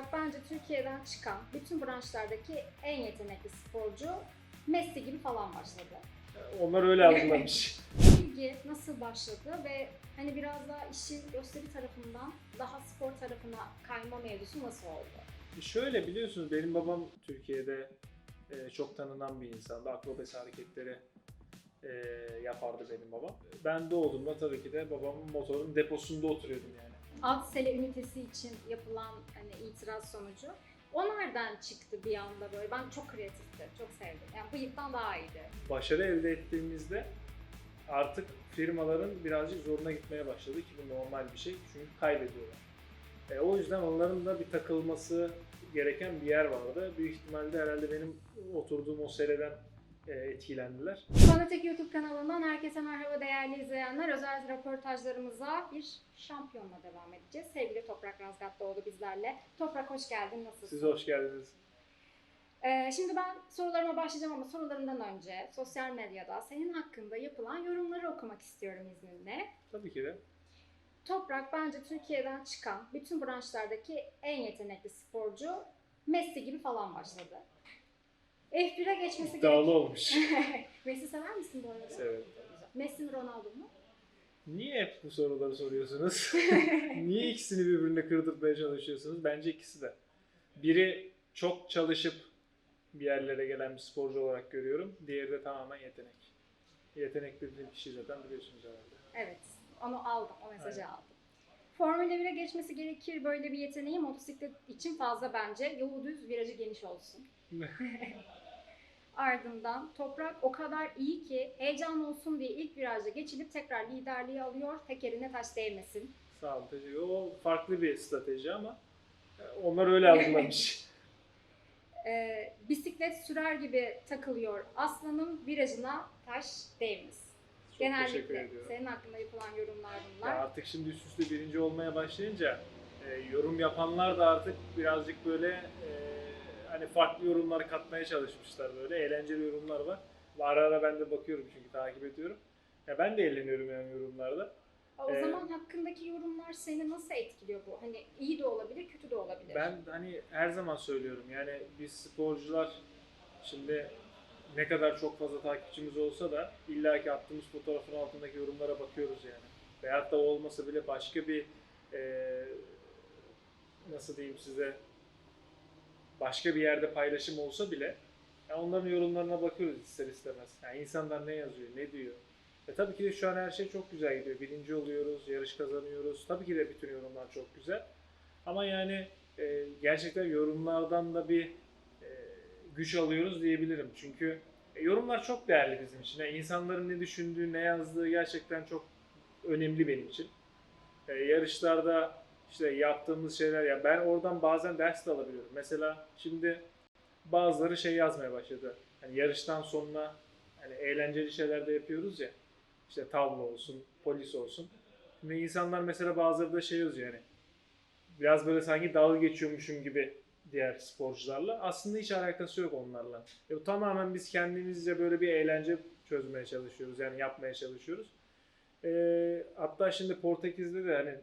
Toprak bence Türkiye'den çıkan bütün branşlardaki en yetenekli sporcu Messi gibi falan başladı. Onlar öyle algılamış. İlgi nasıl başladı ve hani biraz daha işin gösteri tarafından daha spor tarafına kayma mevzusu nasıl oldu? Şöyle biliyorsunuz benim babam Türkiye'de e, çok tanınan bir insandı. Akrobasi hareketleri e, yapardı benim babam. Ben doğduğumda tabii ki de babamın motorun deposunda oturuyordum yani. Alt sele ünitesi için yapılan hani itiraz sonucu. O nereden çıktı bir anda böyle? Ben çok kreatifti, çok sevdim. Yani bıyıktan daha iyiydi. Başarı elde ettiğimizde artık firmaların birazcık zoruna gitmeye başladı ki bu normal bir şey çünkü kaybediyorlar. E, o yüzden onların da bir takılması gereken bir yer vardı. Büyük ihtimalle herhalde benim oturduğum o sereden etkilendiler. Fanatik YouTube kanalından herkese merhaba değerli izleyenler. Özel röportajlarımıza bir şampiyonla devam edeceğiz. Sevgili Toprak Razgatlıoğlu bizlerle. Toprak hoş geldin, nasılsın? Siz hoş geldiniz. Ee, şimdi ben sorularıma başlayacağım ama sorularımdan önce sosyal medyada senin hakkında yapılan yorumları okumak istiyorum izninle. Tabii ki de. Toprak bence Türkiye'den çıkan bütün branşlardaki en yetenekli sporcu Messi gibi falan başladı. F1'e geçmesi İddialı olmuş. Messi sever misin bu arada? Severim. Messi mi Ronaldo mu? Niye hep bu soruları soruyorsunuz? Niye ikisini birbirine kırdırtmaya çalışıyorsunuz? Bence ikisi de. Biri çok çalışıp bir yerlere gelen bir sporcu olarak görüyorum. Diğeri de tamamen yetenek. Yetenek dediğim kişi zaten biliyorsunuz herhalde. Evet, onu aldım, o mesajı Aynen. aldım. Formula 1'e geçmesi gerekir böyle bir yeteneği motosiklet için fazla bence. Yolu düz, virajı geniş olsun. Ardından Toprak o kadar iyi ki heyecan olsun diye ilk virajda geçilip tekrar liderliği alıyor. Tekerine taş değmesin. Sağ olun. teşekkür O farklı bir strateji ama e, onlar öyle algılamış. Ee, bisiklet sürer gibi takılıyor. Aslanım virajına taş değmez. Çok teşekkür Genellikle senin hakkında yapılan yorumlar Ya bunlar. artık şimdi üst üste birinci olmaya başlayınca e, yorum yapanlar da artık birazcık böyle e, hani farklı yorumlar katmaya çalışmışlar böyle eğlenceli yorumlar var. Ve Ara ara ben de bakıyorum çünkü takip ediyorum. Ya ben de eğleniyorum yani yorumlarda. O Ee, zaman hakkındaki yorumlar seni nasıl etkiliyor bu? Hani iyi de olabilir, kötü de olabilir. Ben hani her zaman söylüyorum yani biz sporcular şimdi ne kadar çok fazla takipçimiz olsa da illaki attığımız fotoğrafın altındaki yorumlara bakıyoruz yani. Veyahut da olmasa bile başka bir eee, nasıl diyeyim size başka bir yerde paylaşım olsa bile ya onların yorumlarına bakıyoruz ister istemez. Yani insanlar ne yazıyor, ne diyor. E tabii ki de şu an her şey çok güzel gidiyor. Birinci oluyoruz, yarış kazanıyoruz. Tabii ki de bütün yorumlar çok güzel. Ama yani e, gerçekten yorumlardan da bir e, güç alıyoruz diyebilirim. Çünkü e, yorumlar çok değerli bizim için. Yani insanların ne düşündüğü, ne yazdığı gerçekten çok önemli benim için. E, yarışlarda işte yaptığımız şeyler ya ben oradan bazen ders de alabiliyorum. Mesela şimdi bazıları şey yazmaya başladı. Hani yarıştan sonra hani eğlenceli şeyler de yapıyoruz ya. İşte tavla olsun, polis olsun. Şimdi insanlar mesela bazıları da şey yazıyor yani biraz böyle sanki dalga geçiyormuşum gibi diğer sporcularla. Aslında hiç alakası yok onlarla. E, bu tamamen biz kendimizce böyle bir eğlence çözmeye çalışıyoruz. Yani yapmaya çalışıyoruz. E, hatta şimdi Portekiz'de de hani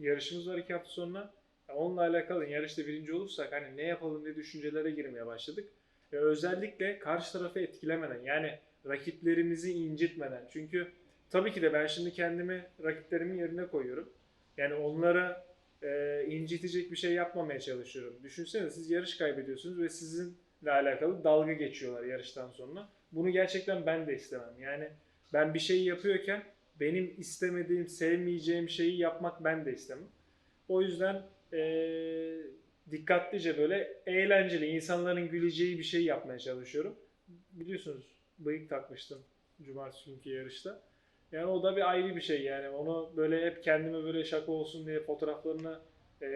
yarışımız var iki hafta sonra. Onunla alakalı yarışta birinci olursak hani ne yapalım diye düşüncelere girmeye başladık. Ve özellikle karşı tarafı etkilemeden yani rakiplerimizi incitmeden. Çünkü tabii ki de ben şimdi kendimi rakiplerimin yerine koyuyorum. Yani onlara e, incitecek bir şey yapmamaya çalışıyorum. Düşünsene siz yarış kaybediyorsunuz ve sizinle alakalı dalga geçiyorlar yarıştan sonra. Bunu gerçekten ben de istemem. Yani ben bir şey yapıyorken benim istemediğim, sevmeyeceğim şeyi yapmak ben de istemem. O yüzden e, dikkatlice böyle eğlenceli, insanların güleceği bir şey yapmaya çalışıyorum. Biliyorsunuz bıyık takmıştım cumartesi günkü yarışta. Yani o da bir ayrı bir şey yani. Onu böyle hep kendime böyle şaka olsun diye fotoğraflarını e,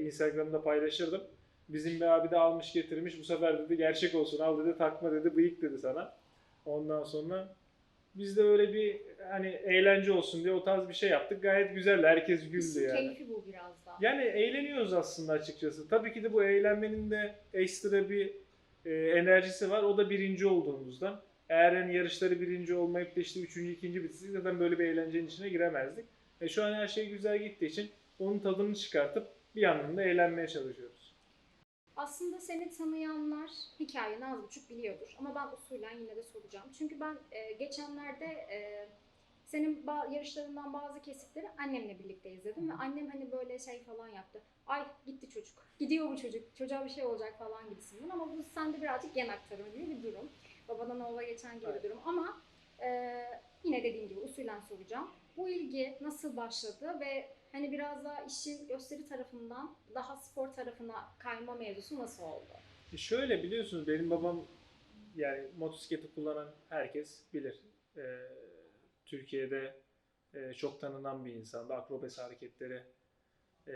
Instagram'da paylaşırdım. Bizim bir abi de almış getirmiş. Bu sefer dedi gerçek olsun al dedi takma dedi bıyık dedi sana. Ondan sonra biz de öyle bir hani eğlence olsun diye o tarz bir şey yaptık. Gayet güzeldi. Herkes güldü yani. keyfi bu biraz da. Yani eğleniyoruz aslında açıkçası. Tabii ki de bu eğlenmenin de ekstra bir e, enerjisi var. O da birinci olduğumuzdan. Eğer yani yarışları birinci olmayıp da işte üçüncü, ikinci bitseydik zaten böyle bir eğlencenin içine giremezdik. E şu an her şey güzel gittiği için onun tadını çıkartıp bir yandan da eğlenmeye çalışıyoruz. Aslında seni tanıyanlar hikayeni az buçuk biliyordur ama ben usulen yine de soracağım. Çünkü ben e, geçenlerde e, senin yarışlarından bazı kesitleri annemle birlikte izledim ve annem hani böyle şey falan yaptı. Ay gitti çocuk, gidiyor bu çocuk, çocuğa bir şey olacak falan gibisinden ama bu sende birazcık gen aktarımı gibi bir durum. Babadan oğula geçen gibi Evet. bir durum ama e, yine dediğim gibi usulen soracağım. Bu ilgi nasıl başladı ve hani biraz daha işin gösteri tarafından daha spor tarafına kayma mevzusu nasıl oldu? E şöyle biliyorsunuz benim babam yani motosikleti kullanan herkes bilir. Ee, Türkiye'de e, çok tanınan bir insandı. Akrobasi hareketleri e,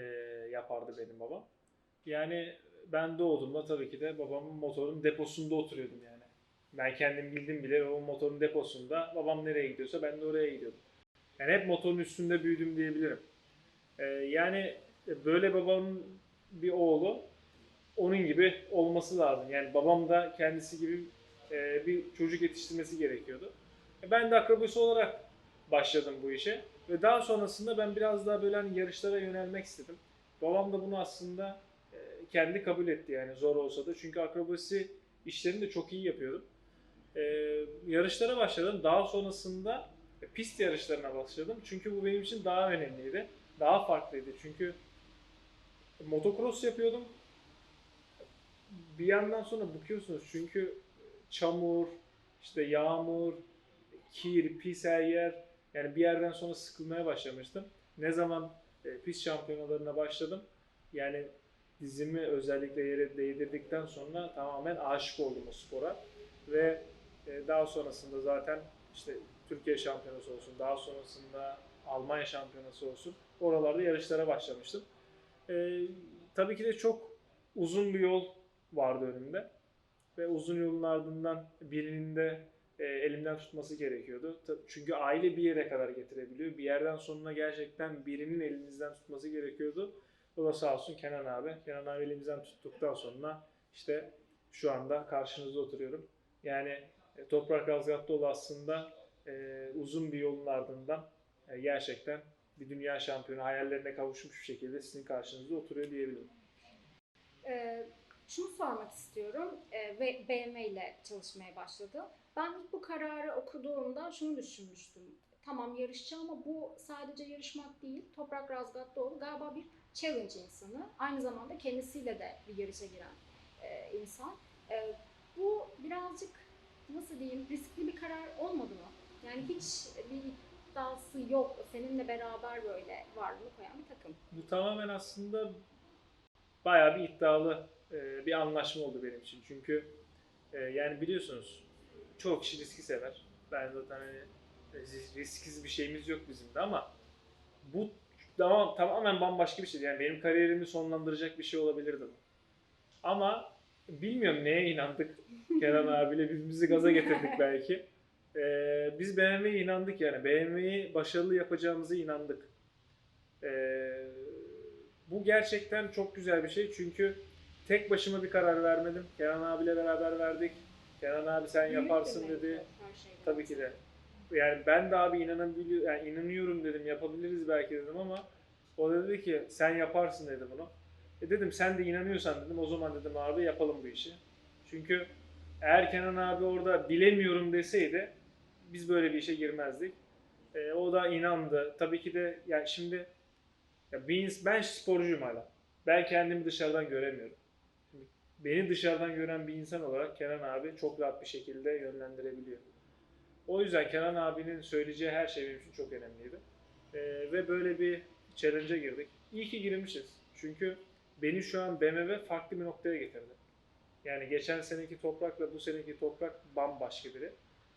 yapardı benim babam. Yani ben doğduğumda tabii ki de babamın motorun deposunda oturuyordum yani. Ben kendim bildim bile o motorun deposunda babam nereye gidiyorsa ben de oraya gidiyordum. Yani hep motorun üstünde büyüdüm diyebilirim. Ee, yani böyle babamın bir oğlu onun gibi olması lazım. Yani babam da kendisi gibi e, bir çocuk yetiştirmesi gerekiyordu. E, Ben de akrobasi olarak başladım bu işe. Ve daha sonrasında ben biraz daha böyle hani yarışlara yönelmek istedim. Babam da bunu aslında e, kendi kabul etti yani zor olsa da. Çünkü akrobasi işlerini de çok iyi yapıyordum. E, yarışlara başladım. Daha sonrasında e, pist yarışlarına başladım. Çünkü bu benim için daha önemliydi. Daha farklıydı. Çünkü motocross yapıyordum bir yandan sonra bakıyorsunuz çünkü çamur, işte yağmur, kir, pis her yer. Yani bir yerden sonra sıkılmaya başlamıştım. Ne zaman e, pist şampiyonalarına başladım. Yani dizimi özellikle yere değdirdikten sonra tamamen aşık oldum o spora. Ve e, daha sonrasında zaten işte Türkiye şampiyonası olsun, daha sonrasında Almanya şampiyonası olsun. Oralarda yarışlara başlamıştım. E, tabii ki de çok uzun bir yol vardı önümde. Ve uzun yolun ardından birinin de e, elimden tutması gerekiyordu. Çünkü aile bir yere kadar getirebiliyor. Bir yerden sonra gerçekten birinin elinizden tutması gerekiyordu. O da sağ olsun Kenan abi. Kenan abi elimizden tuttuktan sonra işte şu anda karşınızda oturuyorum. Yani e, Toprak Razgatlıoğlu aslında e, uzun bir yolun ardından e, gerçekten bir dünya şampiyonu hayallerine kavuşmuş bir şekilde sizin karşınızda oturuyor diyebilirim. Ee, şunu sormak istiyorum ee, ve BMW ile çalışmaya başladı. Ben ilk bu kararı okuduğumda şunu düşünmüştüm. Tamam yarışçı ama bu sadece yarışmak değil. Toprak Razgatlıoğlu galiba bir challenge insanı. Aynı zamanda kendisiyle de bir yarışa giren e, insan. E, bu birazcık nasıl diyeyim riskli bir karar olmadı mı? Yani hiç bir iddiası yok. Seninle beraber böyle varlığını koyan bir takım. Bu tamamen aslında bayağı bir iddialı e, bir anlaşma oldu benim için. Çünkü e, yani biliyorsunuz çoğu kişi riski sever. Ben zaten hani e, ris- risksiz bir şeyimiz yok bizim de ama bu tamam, tamamen bambaşka bir şey. Yani benim kariyerimi sonlandıracak bir şey olabilirdi bu. Ama bilmiyorum neye inandık Kenan abiyle birbirimizi gaza getirdik belki. E, biz BMW'ye inandık yani. BMW'yi başarılı yapacağımıza inandık. E, bu gerçekten çok güzel bir şey çünkü tek başıma bir karar vermedim. Kenan abiyle beraber verdik. Kenan abi sen Büyük yaparsın dedi. her. Tabii ki de. Yani ben de abi inanabiliyor, yani inanıyorum dedim, yapabiliriz belki dedim ama o da dedi ki sen yaparsın dedi bunu. E dedim sen de inanıyorsan dedim o zaman dedim abi yapalım bu işi. Çünkü eğer Kenan abi orada bilemiyorum deseydi biz böyle bir işe girmezdik. E, o da inandı. Tabii ki de yani şimdi ya bir ben sporcuyum hala. Ben kendimi dışarıdan göremiyorum. Şimdi beni dışarıdan gören bir insan olarak Kenan abi çok rahat bir şekilde yönlendirebiliyor. O yüzden Kenan abinin söyleyeceği her şey benim için çok önemliydi. Ee, ve böyle bir challenge'a girdik. İyi ki girmişiz. Çünkü beni şu an BMW farklı bir noktaya getirdi. Yani geçen seneki toprakla bu seneki toprak bambaşka biri.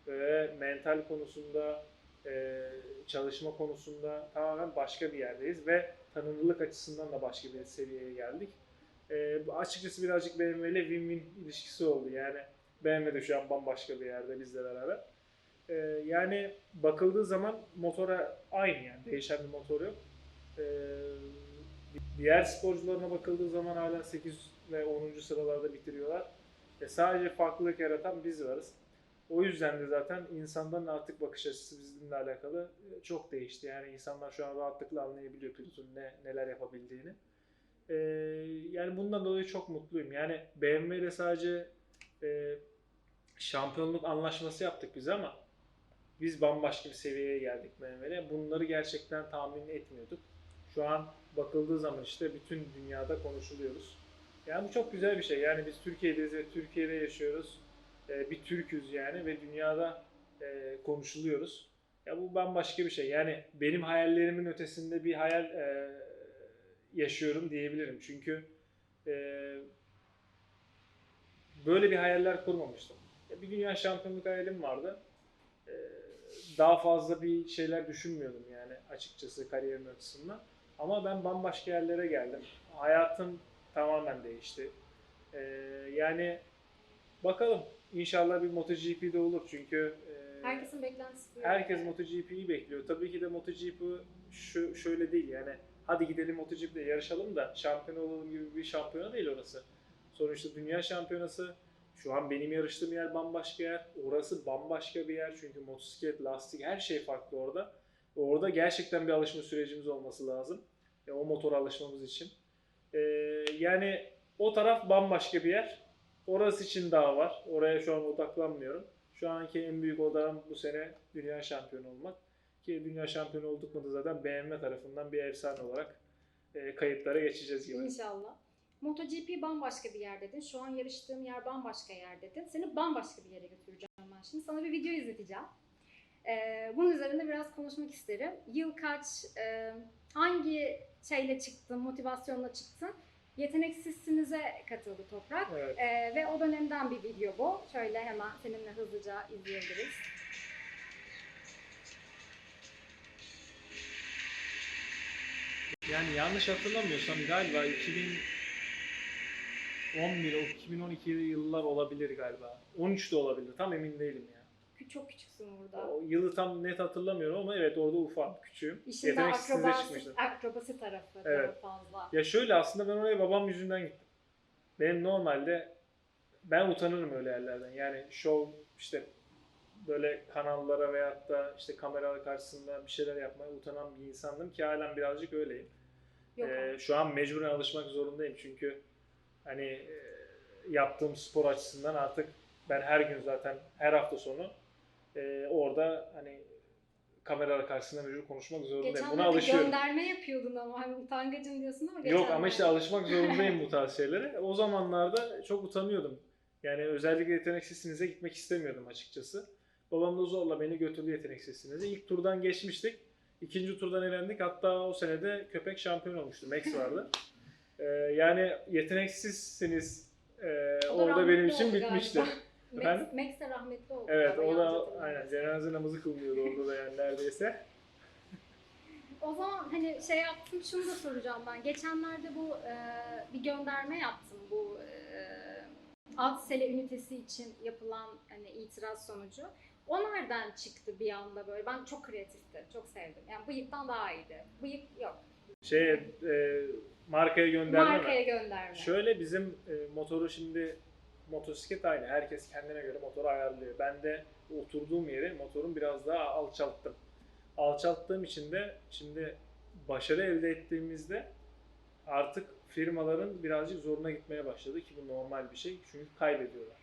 Ve mental konusunda, e, çalışma konusunda tamamen başka bir yerdeyiz ve tanınırlık açısından da başka bir seviyeye geldik. E, açıkçası birazcık BMW ile win-win ilişkisi oldu. Yani BMW de şu an bambaşka bir yerde bizle beraber. Ee, yani bakıldığı zaman motora aynı yani değişen bir motor yok. Ee, diğer sporcularına bakıldığı zaman hala 8 ve 10. sıralarda bitiriyorlar. E sadece farklılık yaratan biz varız. O yüzden de zaten insanların artık bakış açısı bizimle alakalı e, çok değişti. Yani insanlar şu an rahatlıkla anlayabiliyor pilotun ne, neler yapabildiğini. Ee, yani bundan dolayı çok mutluyum. Yani BMW ile sadece e, şampiyonluk anlaşması yaptık biz ama biz bambaşka bir seviyeye geldik BMW'yle. Bunları gerçekten tahmin etmiyorduk. Şu an bakıldığı zaman işte bütün dünyada konuşuluyoruz. Yani bu çok güzel bir şey. Yani biz Türkiye'deyiz ve Türkiye'de yaşıyoruz. Ee, bir Türk'üz yani ve dünyada e, konuşuluyoruz. Ya bu bambaşka bir şey. Yani benim hayallerimin ötesinde bir hayal e, yaşıyorum diyebilirim. Çünkü e, böyle bir hayaller kurmamıştım. Bir dünya şampiyonluk hayalim vardı. E, daha fazla bir şeyler düşünmüyordum yani açıkçası kariyerim açısından. Ama ben bambaşka yerlere geldim. Hayatım tamamen değişti. E, yani bakalım inşallah bir MotoGP'de olur çünkü e, Herkesin beklentisi. Herkes. MotoGP'yi bekliyor. Tabii ki de MotoGP şu şöyle değil yani hadi gidelim MotoGP'de yarışalım da şampiyon olalım gibi bir şampiyona değil orası. Sonuçta dünya şampiyonası şu an benim yarıştığım yer bambaşka yer. Orası bambaşka bir yer çünkü motosiklet, lastik her şey farklı orada. Orada gerçekten bir alışma sürecimiz olması lazım. E, o motora alışmamız için. E, yani o taraf bambaşka bir yer. Orası için daha var. Oraya şu an odaklanmıyorum. Şu anki en büyük odağım bu sene dünya şampiyonu olmak. Ki dünya şampiyonu olduk mu da zaten BMW tarafından bir efsane olarak e, kayıtlara geçeceğiz gibi. İnşallah. MotoGP bambaşka bir yer dedin. Şu an yarıştığım yer bambaşka yer dedin. Seni bambaşka bir yere götüreceğim ben şimdi. Sana bir video izleteceğim. Ee, bunun üzerinde biraz konuşmak isterim. Yıl kaç, e, hangi şeyle çıktın, motivasyonla çıktın? Yeteneksizsinize katıldı Toprak. Evet. Ee, ve o dönemden bir video bu. Şöyle hemen seninle hızlıca izleyebiliriz. Yani yanlış hatırlamıyorsam galiba 2011 o 2012 yıllar olabilir galiba. 13 de olabilir. Tam emin değilim ya. Çok küçüksün burada. O yılı tam net hatırlamıyorum ama evet orada ufak, küçüğüm. İşin Yeteneksizliğe akrobasi, akrobasi tarafı Evet. daha fazla. Ya şöyle aslında ben oraya babam yüzünden gittim. Benim normalde ben utanırım öyle yerlerden. Yani şov işte böyle kanallara veyahut da işte kameralar karşısında bir şeyler yapmaya utanan bir insandım ki halen birazcık öyleyim. Yok Ee, şu an mecburen alışmak zorundayım çünkü hani e, yaptığım spor açısından artık ben her gün zaten her hafta sonu e, orada hani kameralar karşısında mecbur konuşmak zorundayım. Buna Geçenlerde alışıyorum. gönderme yapıyordun ama hani utangacım diyorsun ama Yok geçenlerde. ama işte alışmak zorundayım bu tarz şeylere. O zamanlarda çok utanıyordum. Yani özellikle yeteneksizsinize gitmek istemiyordum açıkçası. Babam da zorla beni götürdü yeteneksizsinize. İlk turdan geçmiştik. İkinci turdan elendik. Hatta o senede köpek şampiyon olmuştu. Max vardı. Ee, yani yeteneksizsiniz e, orada benim için bitmişti. Efendim? Max, Max de rahmetli oldu. Evet o da aynen cenaze namazı kılmıyordu orada da yani neredeyse. O zaman hani şey yaptım şunu da soracağım ben. Geçenlerde bu e, bir gönderme yaptım bu e, alt sele ünitesi için yapılan hani itiraz sonucu. O nereden çıktı bir anda böyle? Ben çok kreatifti. Çok sevdim. Yani bıyıktan daha iyiydi. Bıyık yok. Şey e, markaya gönderme mi? Markaya gönderme. Şöyle bizim e, motoru şimdi motosiklet aynı. Herkes kendine göre motoru ayarlıyor. Ben de oturduğum yeri motorun biraz daha alçalttım. Alçalttığım için de şimdi başarı elde ettiğimizde artık firmaların birazcık zoruna gitmeye başladı ki bu normal bir şey. Çünkü kaybediyorlar.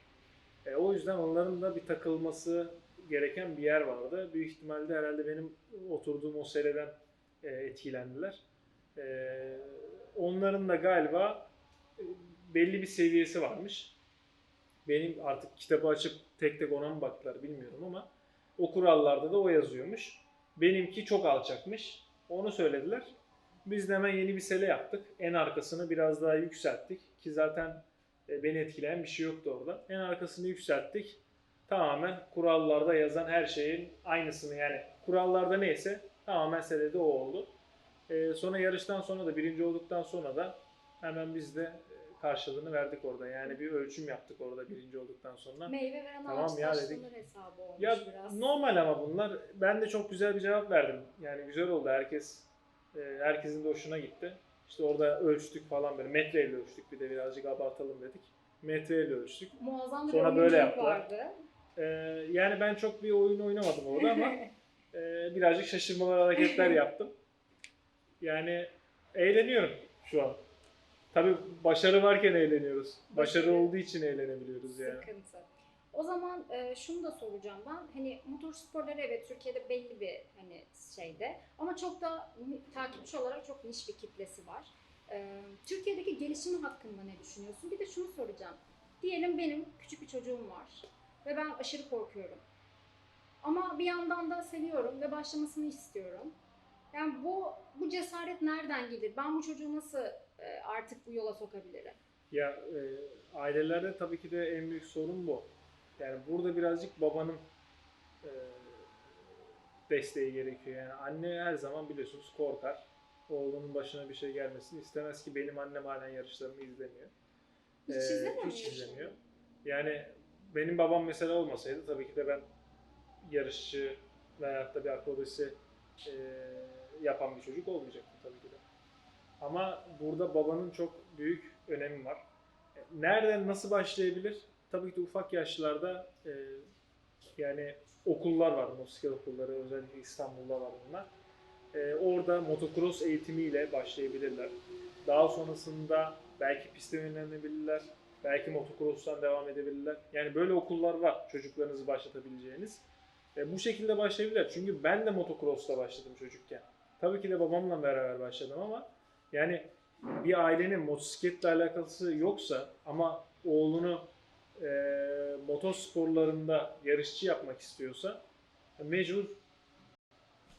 E, o yüzden onların da bir takılması gereken bir yer vardı. Büyük ihtimalle herhalde benim oturduğum o sereden e, etkilendiler. E, onların da galiba e, belli bir seviyesi varmış. Benim artık kitabı açıp tek tek ona mı baktılar bilmiyorum ama o kurallarda da o yazıyormuş. Benimki çok alçakmış. Onu söylediler. Biz de hemen yeni bir sele yaptık. En arkasını biraz daha yükselttik ki zaten e, beni etkileyen bir şey yoktu orada. En arkasını yükselttik. Tamamen kurallarda yazan her şeyin aynısını yani kurallarda neyse tamamen selede o oldu. E, sonra yarıştan sonra da birinci olduktan sonra da hemen biz de karşılığını verdik orada. Yani bir ölçüm yaptık orada birinci olduktan sonra. Meyve veren Tamam ağaç ya dedik. hesabı olmuş Ya biraz. normal ama bunlar. Ben de çok güzel bir cevap verdim. Yani güzel oldu. Herkes e, herkesin de hoşuna gitti. İşte orada ölçtük falan böyle metreyle ölçtük bir de birazcık abartalım dedik. Metreyle ölçtük. Muazzam bir Sonra böyle yaptılar. vardı. E, yani ben çok bir oyun oynamadım orada ama e, birazcık şaşırmalar hareketler yaptım. Yani eğleniyorum şu an. Tabii başarı varken eğleniyoruz. Başarı Başarı- olduğu için eğlenebiliyoruz yani. Sıkıntı. O zaman e, şunu da soracağım ben. Hani motorsporları evet Türkiye'de belli bir hani şeyde ama çok da ni- takipçi olarak çok niş bir kitlesi var. E, Türkiye'deki gelişimi hakkında ne düşünüyorsun? Bir de şunu soracağım. Diyelim benim küçük bir çocuğum var ve ben aşırı korkuyorum. Ama bir yandan da seviyorum ve başlamasını istiyorum. Yani bu bu cesaret nereden gelir? Ben bu çocuğu nasıl artık bu yola sokabilirim? Ya e, ailelerde tabii ki de en büyük sorun bu. Yani burada birazcık babanın e, desteği gerekiyor. Yani anne her zaman biliyorsunuz korkar. Oğlunun başına bir şey gelmesini istemez ki benim annem halen yarışlarımı izlemiyor. Hiç Ee, izlemiyor mu hiç izlemiyor. Yani benim babam mesela olmasaydı tabii ki de ben yarışçı veyahut da bir akrobasi e, yapan bir çocuk olmayacaktım. Ama burada babanın çok büyük önemi var. E, Nereden nasıl başlayabilir? Tabii ki de ufak yaşlarda e, yani okullar var, motosiklet okulları özellikle İstanbul'da var bunlar. E, orada motocross eğitimiyle başlayabilirler. Daha sonrasında belki piste yönlenebilirler, belki motocross'tan devam edebilirler. Yani böyle okullar var çocuklarınızı başlatabileceğiniz. E, bu şekilde başlayabilirler. Çünkü ben de motocross'ta başladım çocukken. Tabii ki de babamla beraber başladım ama yani bir ailenin motosikletle alakası yoksa ama oğlunu e, motosporlarında yarışçı yapmak istiyorsa mecbur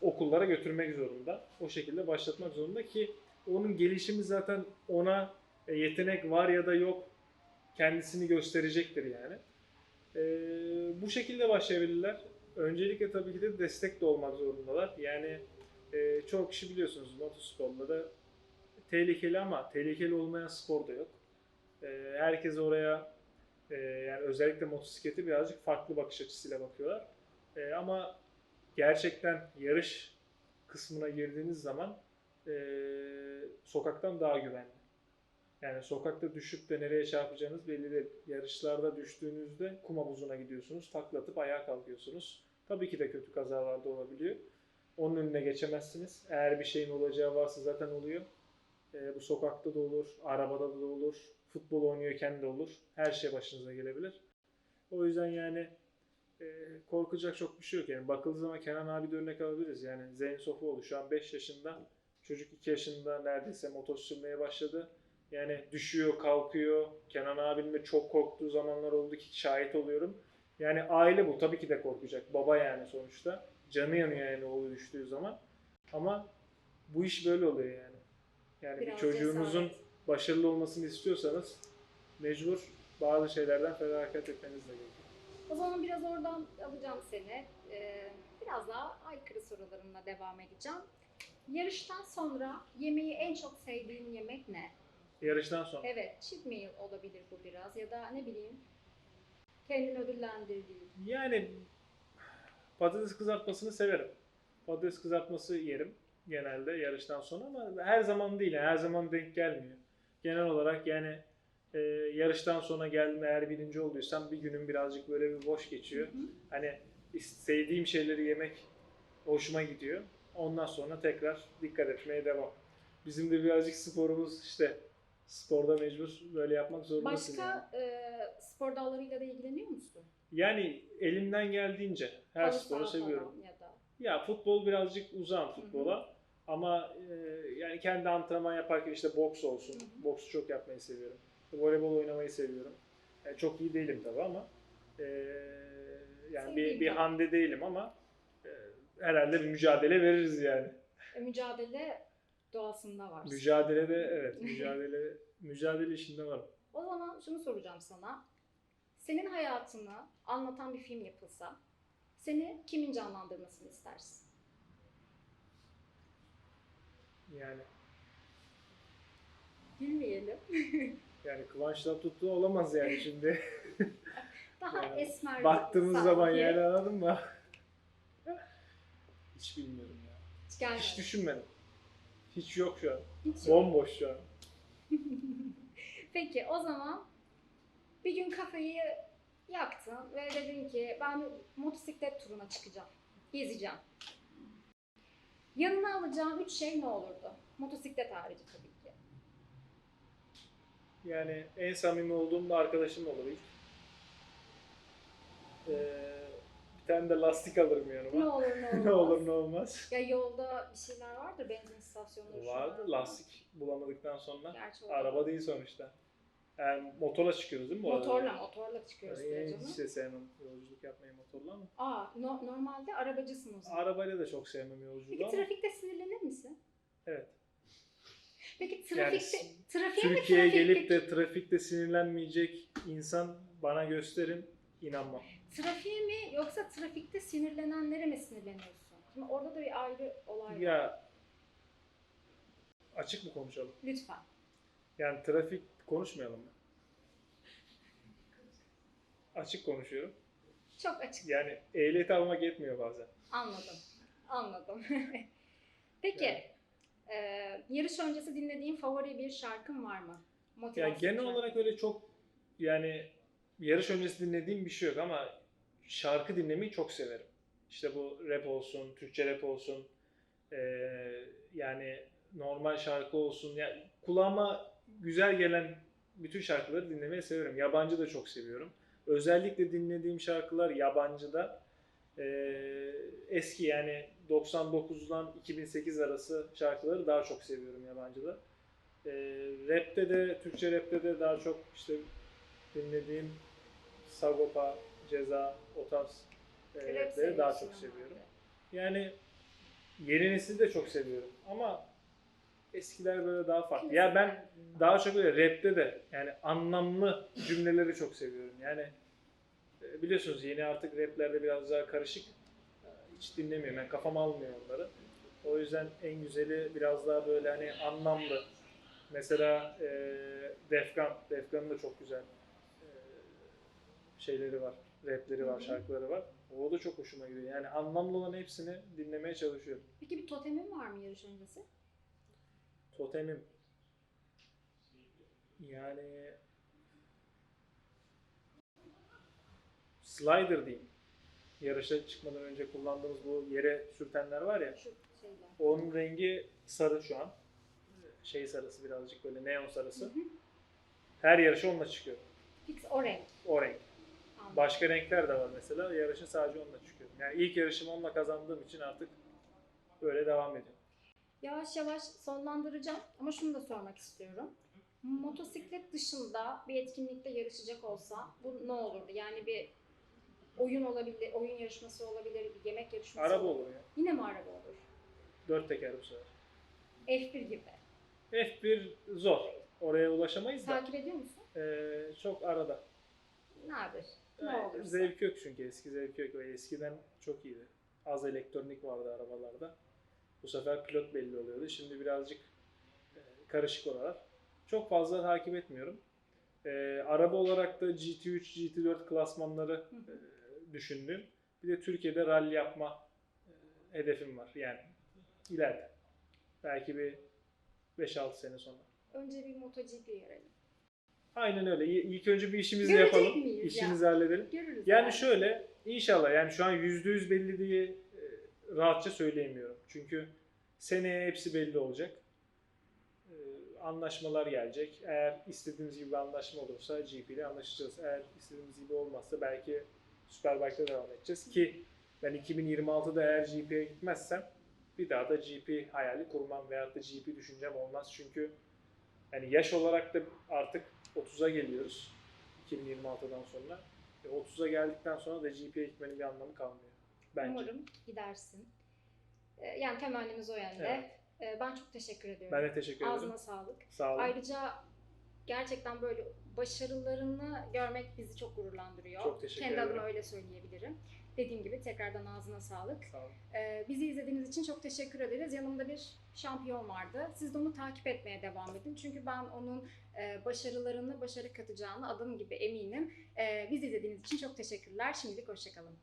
okullara götürmek zorunda. O şekilde başlatmak zorunda ki onun gelişimi zaten ona e, yetenek var ya da yok kendisini gösterecektir yani. E, bu şekilde başlayabilirler. Öncelikle tabii ki de destek de olmak zorundalar. Yani e, çoğu kişi biliyorsunuz motosporları tehlikeli ama tehlikeli olmayan spor da yok. E, herkes oraya e, yani özellikle motosikleti birazcık farklı bakış açısıyla bakıyorlar. E, ama gerçekten yarış kısmına girdiğiniz zaman e, sokaktan daha güvenli. Yani sokakta düşüp de nereye çarpacağınız belli değil. Yarışlarda düştüğünüzde kum havuzuna gidiyorsunuz, taklatıp ayağa kalkıyorsunuz. Tabii ki de kötü kazalar da olabiliyor. Onun önüne geçemezsiniz. Eğer bir şeyin olacağı varsa zaten oluyor. E, bu sokakta da olur, arabada da olur, futbol oynuyorken de olur. Her şey başınıza gelebilir. O yüzden yani e, korkacak çok bir şey yok. Yani bakıldığı zaman Kenan abi de örnek alabiliriz. Yani Zeyn Sofuoğlu şu an 5 yaşında. Çocuk 2 yaşında neredeyse motor sürmeye başladı. Yani düşüyor, kalkıyor. Kenan abinin de çok korktuğu zamanlar oldu ki şahit oluyorum. Yani aile bu. Tabii ki de korkacak. Baba yani sonuçta. Canı yanıyor yani oğlu düştüğü zaman. Ama bu iş böyle oluyor yani. Yani Biraz bir çocuğunuzun cesaret. başarılı olmasını istiyorsanız mecbur bazı şeylerden feragat etmeniz de gerekiyor. O zaman biraz oradan alacağım seni. Ee, biraz daha aykırı sorularımla devam edeceğim. Yarıştan sonra yemeği en çok sevdiğin yemek ne? Yarıştan sonra. Evet, cheat meal olabilir bu biraz ya da ne bileyim kendini ödüllendirdiğin. Yani patates kızartmasını severim. Patates kızartması yerim genelde yarıştan sonra ama her zaman değil. Yani her zaman denk gelmiyor. Genel olarak yani e, yarıştan sonra geldim eğer birinci olduysam bir günüm birazcık böyle bir boş geçiyor. Hı hı. Hani sevdiğim şeyleri yemek hoşuma gidiyor. Ondan sonra tekrar dikkat etmeye devam. Bizim de birazcık sporumuz işte sporda mecbur böyle yapmak zorundasın. yani. Başka e, spor dallarıyla da ilgileniyor musun? Yani elimden geldiğince her Halı sporu seviyorum. Ya da. Ya futbol birazcık uzağım futbola. Ama e, yani kendi antrenman yaparken işte boks olsun. Hı hı. Boksu çok yapmayı seviyorum. Voleybol oynamayı seviyorum. Yani çok iyi değilim tabii ama e, yani bir, bir hande değilim ama e, herhalde bir mücadele veririz yani. E, mücadele doğasında var. Mücadelede evet mücadele mücadele işinde varım. O zaman şunu soracağım sana. Senin hayatını anlatan bir film yapılsa seni kimin canlandırmasını istersin? Yani Bilmeyelim. yani Kıvanç Tatlıtuğ olamaz yani şimdi. Daha Yani esmer. Baktığımız sanki. zaman yani anladın mı? Hiç bilmiyorum ya. Hiç gelmedi. Hiç düşünmedim. Hiç yok şu an. Hiç yok. Bomboş şu an. Peki o zaman bir gün kafayı yaktın ve dedin ki ben motosiklet turuna çıkacağım. Gezeceğim. Yanına alacağın üç şey ne olurdu? Motosiklet harici tabii ki. Yani en samimi olduğum da arkadaşım olur ilk. Ee, bir tane de lastik alırım Ne yanıma. olur ne olmaz. ne olur ne olmaz. Ya yolda bir şeyler vardır benzin istasyonları. Vardı şunlar. lastik bulamadıktan sonra. Gerçi oldu. Araba değil sonuçta. Yani motorla çıkıyoruz değil mi bu arada? Motorla motorla çıkıyoruz Yani canım. hiç de sevmem yolculuk yapmayı motorla ama. Aa no- normalde arabacısın o zaman. Arabayla da çok sevmem yolculuğu Peki ama. trafikte sinirlenir misin? Evet. Peki Yani trafikte, s- trafiğe mi Türkiye'ye trafikte- gelip de trafikte sinirlenmeyecek insan bana gösterin inanmam. Trafiğe mi yoksa trafikte sinirlenenlere mi sinirleniyorsun? Şimdi orada da bir ayrı olay var. Ya açık mı konuşalım? Lütfen. Yani trafik konuşmayalım mı? Açık konuşuyorum. Çok açık. Yani ehliyet almak yetmiyor bazen. Anladım. Anladım. Peki. Yani. eee, yarış öncesi dinlediğin favori bir şarkın var mı? Motivasyon genel şarkı. olarak öyle çok yani yarış öncesi dinlediğim bir şey yok ama şarkı dinlemeyi çok severim. İşte bu rap olsun, Türkçe rap olsun, eee, yani normal şarkı olsun. Ya kulağıma güzel gelen bütün şarkıları dinlemeyi severim. Yabancı da çok seviyorum. Özellikle dinlediğim şarkılar yabancıda eee, eski yani 99'dan 2008 arası şarkıları daha çok seviyorum yabancıda. E, rapte de, Türkçe rapte de daha çok işte dinlediğim Sagopa, Ceza, o tarz e, Rap rapleri daha çok seviyorum. Yani yeni nesil de çok seviyorum ama eskiler böyle daha farklı. Ya ben daha çok öyle rapte de yani anlamlı cümleleri çok seviyorum. Yani e, biliyorsunuz yeni artık raplerde biraz daha karışık. E, Hiç dinlemiyorum. Yani kafam almıyor onları. O yüzden en güzeli biraz daha böyle hani anlamlı. Mesela e, Defkan. Defkan'ın da çok güzel e, şeyleri var. Rapleri var, şarkıları var. O da çok hoşuma gidiyor. Yani anlamlı olan hepsini dinlemeye çalışıyorum. Peki bir totemin var mı yarış öncesi? Totemim. Yani slider diyeyim. Yarışa çıkmadan önce kullandığımız bu yere sürtenler var ya. Onun rengi sarı şu an. Şey sarısı birazcık böyle neon Hı sarısı. hı. Her yarışa onunla çıkıyor. Fix o renk. O renk. Anladım. Başka renkler de var mesela. Yarışa sadece onunla çıkıyor. Yani ilk yarışımı onunla kazandığım için artık böyle devam ediyor. Yavaş yavaş sonlandıracağım ama şunu da sormak istiyorum. Motosiklet dışında bir etkinlikte yarışacak olsa bu ne olurdu? Yani bir oyun olabilir, oyun yarışması olabilir, bir yemek yarışması Araba olur ya. Yine mi araba olur? Dört teker bu sefer. F1 gibi. F1 zor. Oraya ulaşamayız da. Takip ediyor musun? Ee, çok arada. Nadir. Ne Yani olursa. Zevk yok çünkü eski zevk yok. Eskiden çok iyiydi. Az elektronik vardı arabalarda. Bu sefer pilot belli oluyordu. Şimdi birazcık e, karışık oralar. Çok fazla takip etmiyorum. E, araba olarak da GT3, GT4 klasmanları e, düşündüm. Bir de Türkiye'de rally yapma e, hedefim var. Yani ileride. Belki bir 5-6 sene sonra. Önce bir MotoGP görelim. Aynen öyle. İlk önce bir işimizi Görecek yapalım. miyiz ya? İşimizi halledelim. Görürüz. Yani şöyle inşallah yani şu an yüzde yüz belli diye rahatça söyleyemiyorum. Çünkü seneye hepsi belli olacak. E, Anlaşmalar gelecek. Eğer istediğimiz gibi bir anlaşma olursa GP ile anlaşacağız. Eğer istediğimiz gibi olmazsa belki Superbike'da devam edeceğiz ki ben 2026'da eğer GP'ye gitmezsem bir daha da GP hayali kurmam veyahut da GP düşüncem olmaz. Çünkü yani yaş olarak da artık 30'a geliyoruz 2026'dan sonra. E, 30'a geldikten sonra da GP'ye gitmenin bir anlamı kalmıyor. Bence. Umarım gidersin. Ee, Yani temennimiz o yönde. Ee, Ben çok teşekkür ediyorum. Ben de teşekkür ederim. Ağzına sağlık. Sağ olun. Ayrıca gerçekten böyle başarılarını görmek bizi çok gururlandırıyor. Çok teşekkür Kendi ederim. adıma öyle söyleyebilirim. Dediğim gibi tekrardan ağzına sağlık. Sağ olun. Ee, bizi izlediğiniz için çok teşekkür ederiz. Yanımda bir şampiyon vardı. Siz de onu takip etmeye devam edin. Çünkü ben onun e, başarılarını başarı katacağını adım gibi eminim. Ee, bizi izlediğiniz için çok teşekkürler. Şimdilik hoşçakalın.